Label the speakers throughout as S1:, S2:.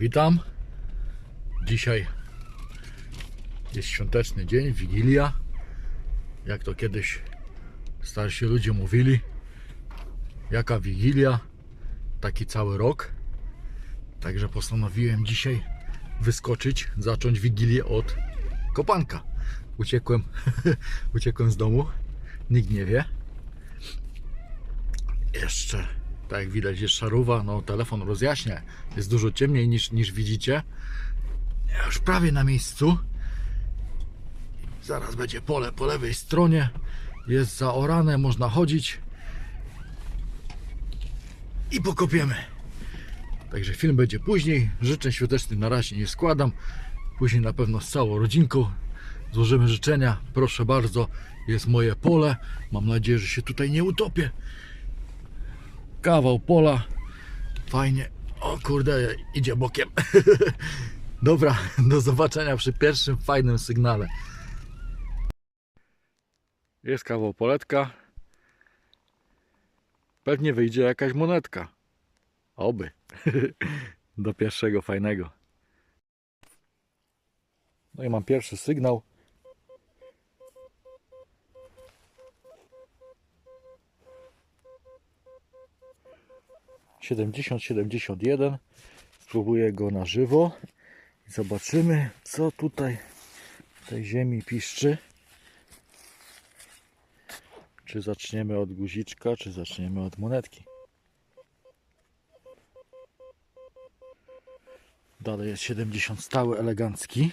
S1: Witam. Dzisiaj jest świąteczny dzień, Wigilia. Jak to kiedyś starsi ludzie mówili. Jaka Wigilia, taki cały rok. Także postanowiłem dzisiaj wyskoczyć, zacząć Wigilię od kopanka. Uciekłem, uciekłem z domu. Nikt nie wie. Jeszcze, tak jak widać, jest szaruwa. No, telefon rozjaśnia. Jest dużo ciemniej niż, niż widzicie. Ja już prawie na miejscu. Zaraz będzie pole po lewej stronie. Jest zaorane, można chodzić. I pokopiemy. Także film będzie później. Życzeń świątecznych na razie nie składam. Później na pewno z całą rodzinką złożymy życzenia. Proszę bardzo, jest moje pole. Mam nadzieję, że się tutaj nie utopię. Kawał pola. Fajnie. O kurde, idzie bokiem. Dobra, do zobaczenia przy pierwszym fajnym sygnale. Jest kawał poletka. Pewnie wyjdzie jakaś monetka. Oby. Do pierwszego fajnego. No i mam pierwszy sygnał. Siedemdziesiąt, siedemdziesiąt jeden. Spróbuję go na żywo. I zobaczymy, co tutaj w tej ziemi piszczy. Czy zaczniemy od guziczka, czy zaczniemy od monetki. Dalej jest 70 stały, elegancki.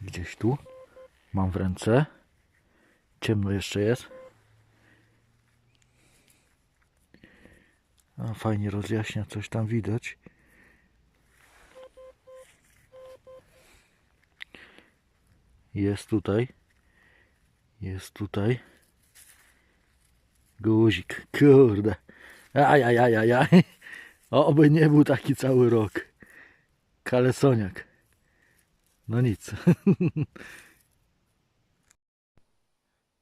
S1: Gdzieś tu. Mam w ręce. Ciemno jeszcze jest. A, fajnie rozjaśnia, coś tam widać. Jest tutaj. Jest tutaj. Guzik. Kurde. Ajajajajaj. Oby nie był taki cały rok. Kalesoniak. No nic.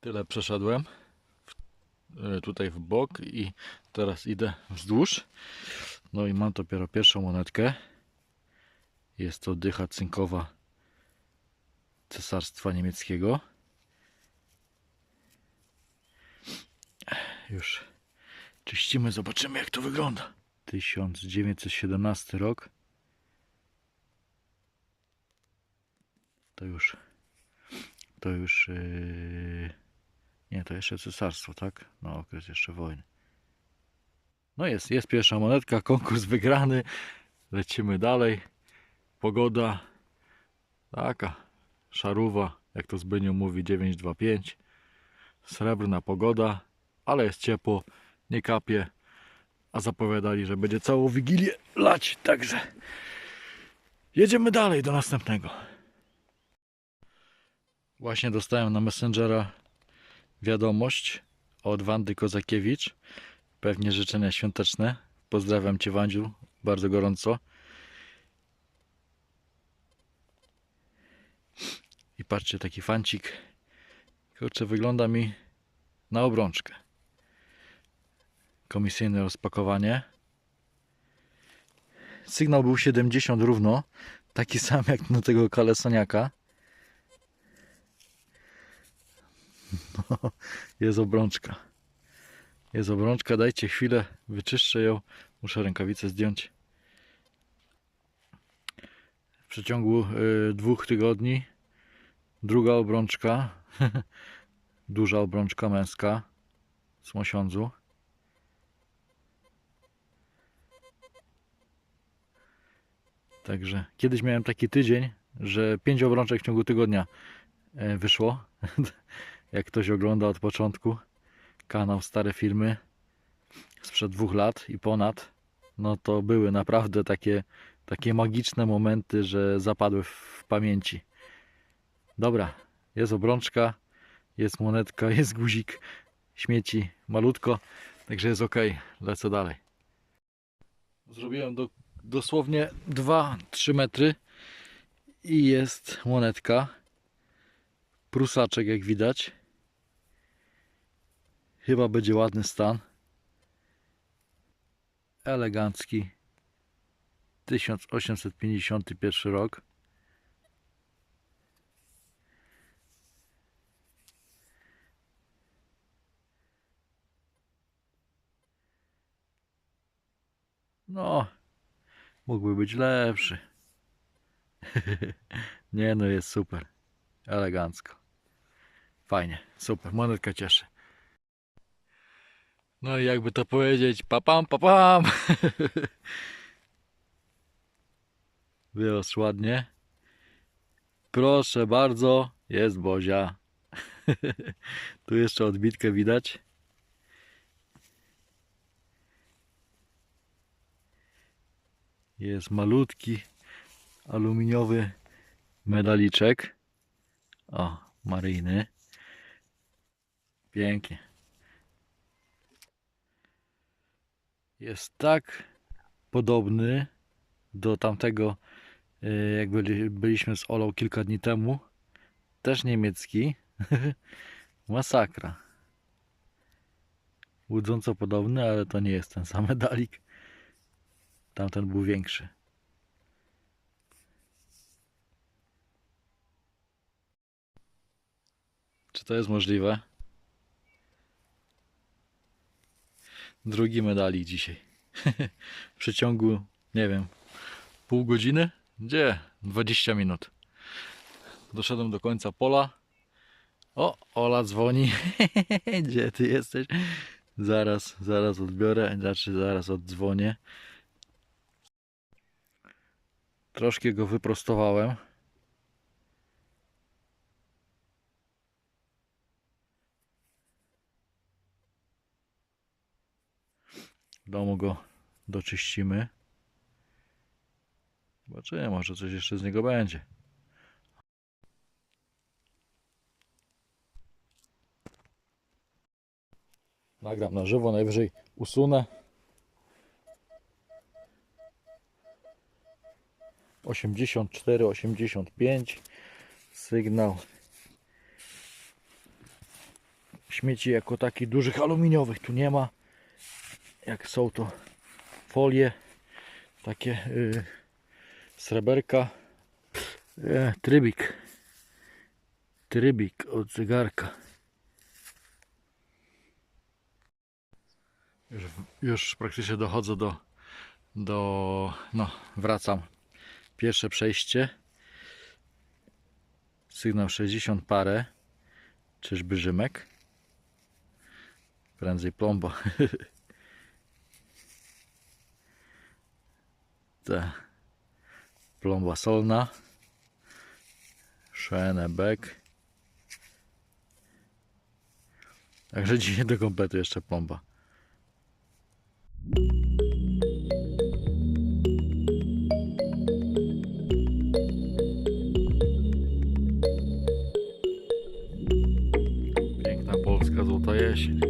S1: Tyle przeszedłem. E, Tutaj w bok i teraz idę wzdłuż. No i mam dopiero pierwszą monetkę. Jest to dycha cynkowa Cesarstwa Niemieckiego. Już czyścimy, zobaczymy jak to wygląda. 1917 rok. To już to już yy, nie, to jeszcze cesarstwo, tak? No okres jeszcze wojny. No jest, jest pierwsza monetka, konkurs wygrany. Lecimy dalej. Pogoda taka szaruwa, jak to Zbyniu mówi 925. Srebrna pogoda, ale jest ciepło, nie kapie. A zapowiadali, że będzie całą wigilię lać, także jedziemy dalej do następnego. Właśnie dostałem na Messengera wiadomość od Wandy Kozakiewicz. Pewnie życzenia świąteczne. Pozdrawiam Cię Wandziu bardzo gorąco. I patrzcie, taki fancik. Kurczę, wygląda mi na obrączkę. Komisyjne rozpakowanie. Sygnał był 70 równo. Taki sam jak na tego kalesoniaka. No, jest obrączka. Jest obrączka, dajcie chwilę, wyczyszczę ją. Muszę rękawice zdjąć. W przeciągu y, dwóch tygodni druga obrączka. Duża obrączka męska z mosiądzu. Także kiedyś miałem taki tydzień, że pięć obrączek w ciągu tygodnia e, wyszło. Jak ktoś ogląda od początku kanał Stare Filmy sprzed dwóch lat i ponad, no to były naprawdę takie, takie magiczne momenty, że zapadły w pamięci. Dobra, jest obrączka, jest monetka, jest guzik, śmieci malutko, także jest ok, lecę dalej. Zrobiłem do, dosłownie 2-3 metry i jest monetka. Prusaczek jak widać. Chyba będzie ładny stan. elegancki 1851 rok. No, mógłby być lepszy. Nie no, jest super. Elegancko. Fajnie, super, monetka cieszy. No i jakby to powiedzieć, papam, papam. Wyrósł ładnie. Proszę bardzo, jest Bozia. tu jeszcze odbitkę widać. Jest malutki aluminiowy medaliczek. O, maryjny. Pięknie. Jest tak podobny do tamtego, e, jak byli, byliśmy z Olą kilka dni temu. Też niemiecki. Masakra. Łudząco podobny, ale to nie jest ten sam medalik. Tamten był większy. Czy to jest możliwe? Drugi medalik dzisiaj. w przeciągu, nie wiem, pół godziny? Gdzie? 20 minut. Doszedłem do końca pola. O, Ola dzwoni. Gdzie ty jesteś? Zaraz, zaraz odbiorę, znaczy zaraz oddzwonię. Troszkę go wyprostowałem. Domu go doczyścimy. Zobaczymy, może coś jeszcze z niego będzie. Nagram na żywo, najwyżej usunę. 84, 85 sygnał śmieci jako takich dużych aluminiowych tu nie ma jak są to folie takie y, sreberka. E, trybik. Trybik od zegarka. Już, już praktycznie dochodzę do do no wracam. Pierwsze przejście. Sygnał 60 parę. Czyżby Rzymek? Prędzej plomba ta plomba solna Schönebeck także dzisiaj do kompletu jeszcze plomba. Piękna polska złota jesień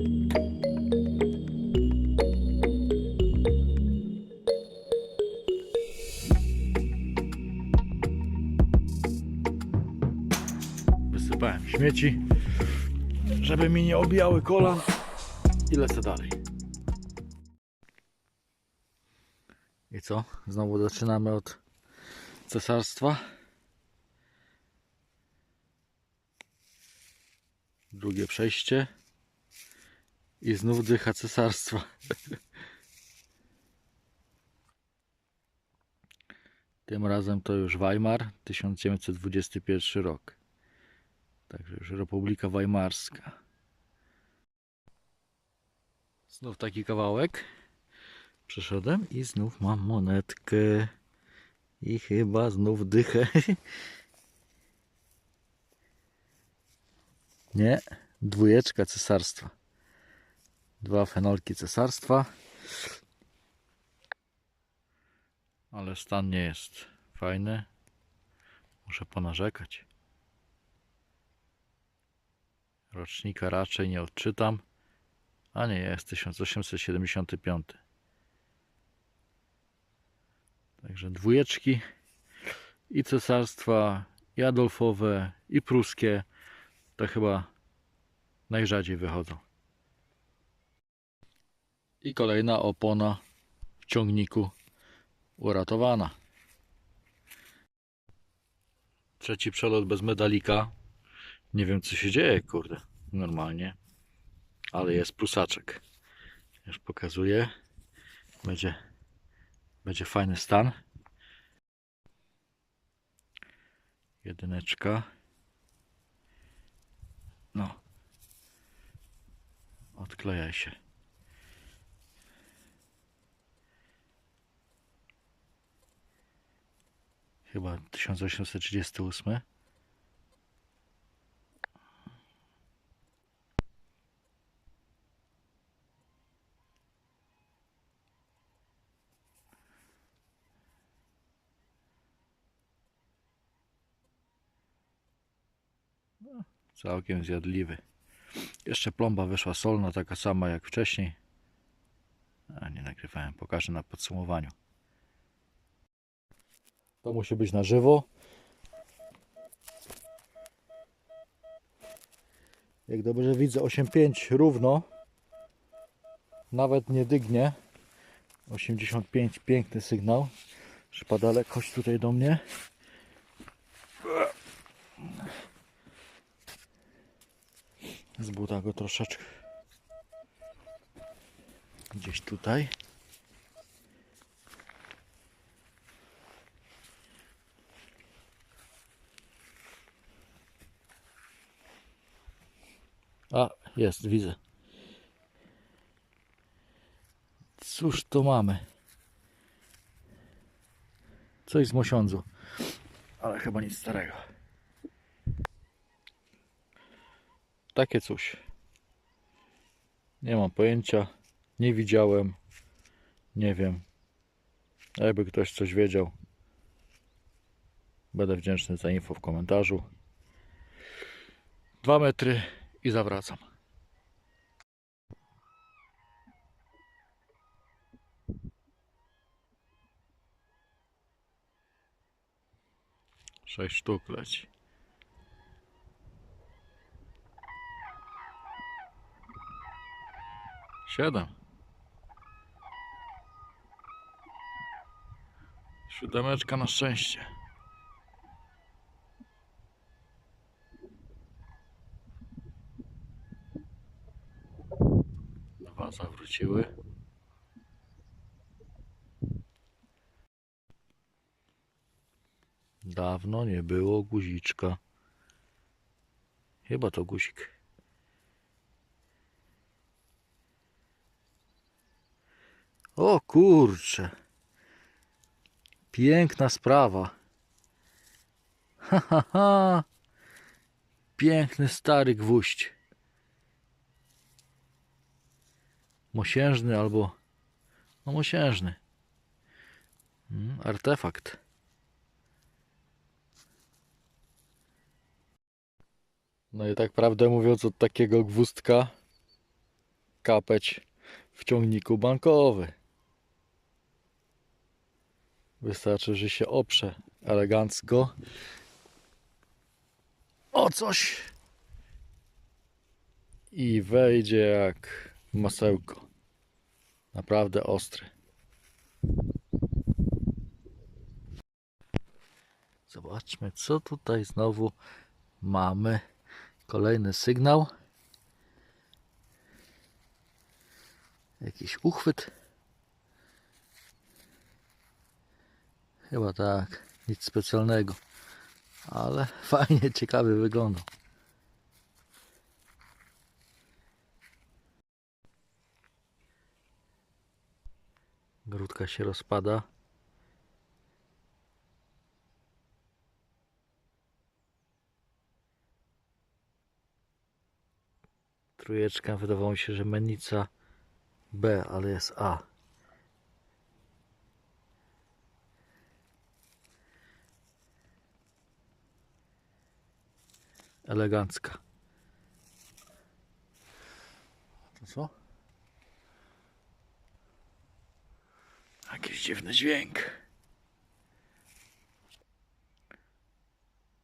S1: śmieci, żeby mi nie obijały kolan i lecę dalej. I co? Znowu zaczynamy od cesarstwa. Drugie przejście. I znów dycha cesarstwa. Tym razem to już Weimar, 1921 rok. Także już Republika Weimarska. Znów taki kawałek. Przeszedłem i znów mam monetkę. I chyba znów dychę. Nie, dwójeczka cesarstwa. Dwa fenolki cesarstwa. Ale stan nie jest fajny. Muszę ponarzekać. Rocznika raczej nie odczytam. A nie, jest 1875. Także dwójeczki i cesarstwa, i Adolfowe, i pruskie to chyba najrzadziej wychodzą. I kolejna opona w ciągniku uratowana. Trzeci przelot bez medalika. Nie wiem co się dzieje, kurde. Normalnie. Ale jest plusaczek. Już pokazuję. Będzie, będzie fajny stan. Jedyneczka. No. Odklejaj się. Chyba 1838. Całkiem zjadliwy. Jeszcze plomba wyszła solna, taka sama jak wcześniej. A nie nagrywałem, pokażę na podsumowaniu. To musi być na żywo. Jak dobrze widzę 8.5 równo. Nawet nie dygnie. 85 piękny sygnał. Szpadalek, chodź tutaj do mnie. Z buta go troszeczkę. Gdzieś tutaj. A, jest, widzę. Cóż to mamy? Coś z mosiądzu. Ale chyba nic starego. Takie coś. Nie mam pojęcia. Nie widziałem. Nie wiem. Jakby ktoś coś wiedział, będę wdzięczny za info w komentarzu. Dwa metry i zawracam. Sześć sztuk leci. Siedem. Siódemeczka na szczęście. Dwa zawróciły. Dawno nie było guziczka. Chyba to guzik. O kurcze. Piękna sprawa. Ha, ha, ha. Piękny stary gwóźdź. Mosiężny albo... No mosiężny. Mm, artefakt. No i tak prawdę mówiąc od takiego gwózdka kapeć w ciągniku bankowym. Wystarczy, że się oprze elegancko o coś i wejdzie jak masełko. Naprawdę ostry. Zobaczmy, co tutaj znowu mamy. Kolejny sygnał. Jakiś uchwyt. Chyba tak, nic specjalnego, ale fajnie, ciekawy wyglądał. Grudka się rozpada. Trójeczka, wydawało mi się, że menica B, ale jest A. elegancka. To co? Jakiś dziwny dźwięk.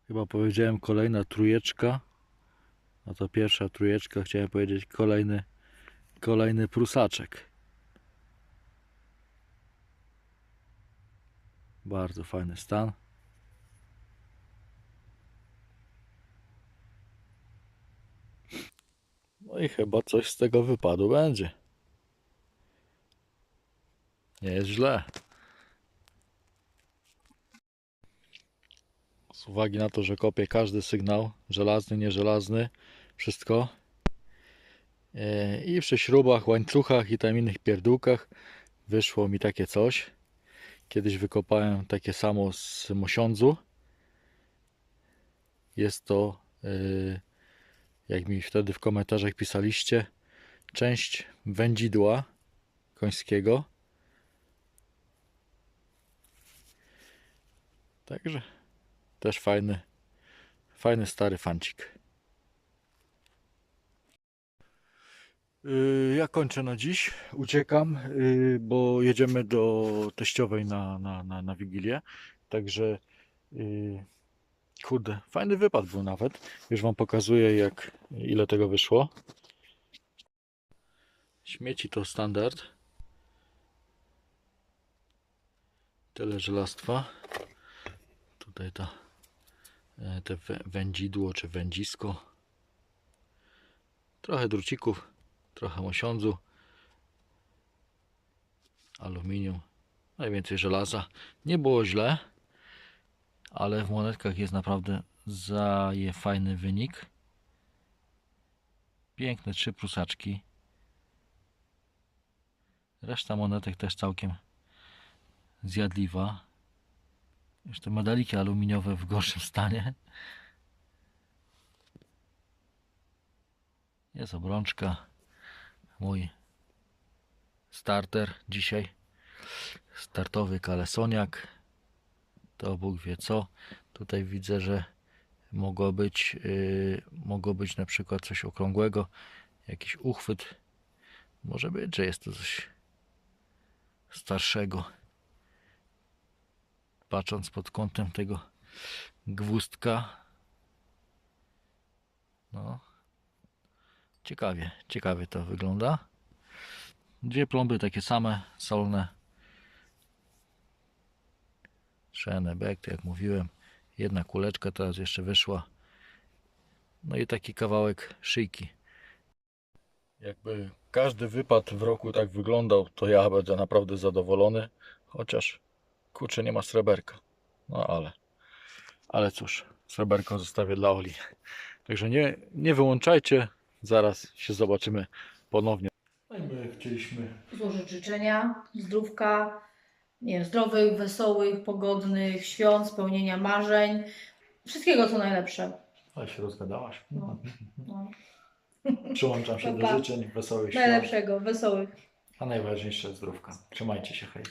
S1: Chyba powiedziałem kolejna trójeczka. A to pierwsza trójeczka, chciałem powiedzieć kolejny, kolejny prusaczek. Bardzo fajny stan. No i chyba coś z tego wypadu będzie. Nie jest źle. Z uwagi na to, że kopię każdy sygnał, żelazny, nieżelazny, wszystko. E, I przy śrubach, łańcuchach i tam innych pierdółkach wyszło mi takie coś. Kiedyś wykopałem takie samo z mosiądzu. Jest to, yy, jak mi wtedy w komentarzach pisaliście, część wędzidła końskiego. Także też fajny, fajny stary fancik. Yy, Ja kończę na dziś. Uciekam, yy, bo jedziemy do teściowej na, na, na, na Wigilię. Także yy, kurde, fajny wypad był nawet. Już Wam pokazuję, jak ile tego wyszło. Śmieci to standard. Tyle żelastwa. Tutaj ta, e, te wę- wędzidło czy wędzisko. Trochę drucików trochę mosiądzu, aluminium, najwięcej żelaza. Nie było źle, ale w monetkach jest naprawdę zaje fajny wynik. Piękne trzy prusaczki. Reszta monetek też całkiem zjadliwa. Jeszcze medaliki aluminiowe w gorszym stanie. Jest obrączka mój starter dzisiaj. Startowy kalesoniak. To Bóg wie co. Tutaj widzę, że mogło być, yy, mogło być na przykład coś okrągłego. Jakiś uchwyt. Może być, że jest to coś starszego. Patrząc pod kątem tego gwózdka. No, Ciekawie, ciekawie to wygląda. Dwie plomby takie same, solne. Szenebek, tak jak mówiłem. Jedna kuleczka teraz jeszcze wyszła. No i taki kawałek szyjki. Jakby każdy wypad w roku tak wyglądał, to ja będę naprawdę zadowolony. Chociaż kurczę nie ma sreberka. No ale, ale cóż, sreberko zostawię dla Oli. Także nie, nie wyłączajcie. Zaraz się zobaczymy ponownie. No i my chcieliśmy.
S2: złożyć życzenia zdrówka, nie zdrowych, wesołych, pogodnych świąt, spełnienia marzeń. Wszystkiego co najlepsze.
S1: Ale się rozgadałaś.
S2: No. No.
S1: Przyłączam się do życzeń wesołych świąt.
S2: Najlepszego, wesołych.
S1: A najważniejsze zdrówka. Trzymajcie się, hej.